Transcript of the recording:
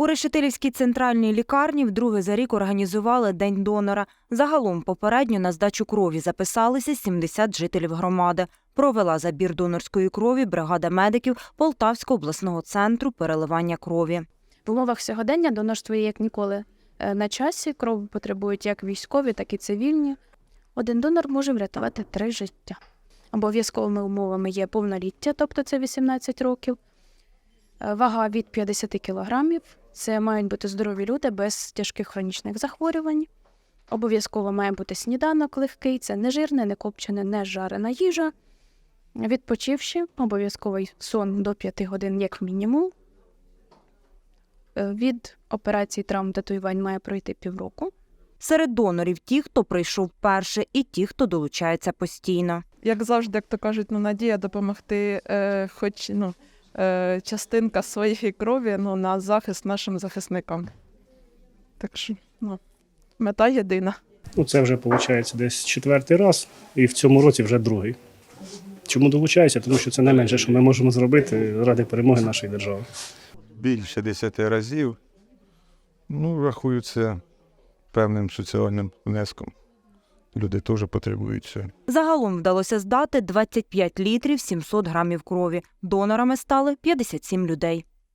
У Решетилівській центральній лікарні вдруге за рік організували День донора. Загалом попередньо на здачу крові записалися 70 жителів громади. Провела забір донорської крові бригада медиків Полтавського обласного центру переливання крові. В умовах сьогодення донорство є як ніколи е, на часі. Кров потребують як військові, так і цивільні. Один донор може врятувати три життя. Обов'язковими умовами є повноліття, тобто це 18 років, вага від 50 кілограмів. Це мають бути здорові люди без тяжких хронічних захворювань. Обов'язково має бути сніданок легкий, це не жирне, не копчене, не жарена їжа. Відпочивши, обов'язковий сон до 5 годин як мінімум. Е, Від операції травм татуювань має пройти півроку. Серед донорів ті, хто прийшов перше, і ті, хто долучається постійно. як завжди, як то кажуть, ну, надія допомогти, е, хоч ну, е, частинка своєї крові ну, на захист нашим захисникам. Так що, ну, мета єдина. Ну, це вже виходить десь четвертий раз, і в цьому році вже другий. Чому долучаюся? Тому що це найменше, що ми можемо зробити ради перемоги нашої держави. більше 10 разів. Ну, рахую це певним соціальним внеском. Люди теж потребуються. Загалом вдалося здати 25 літрів 700 грамів крові. Донорами стали 57 людей.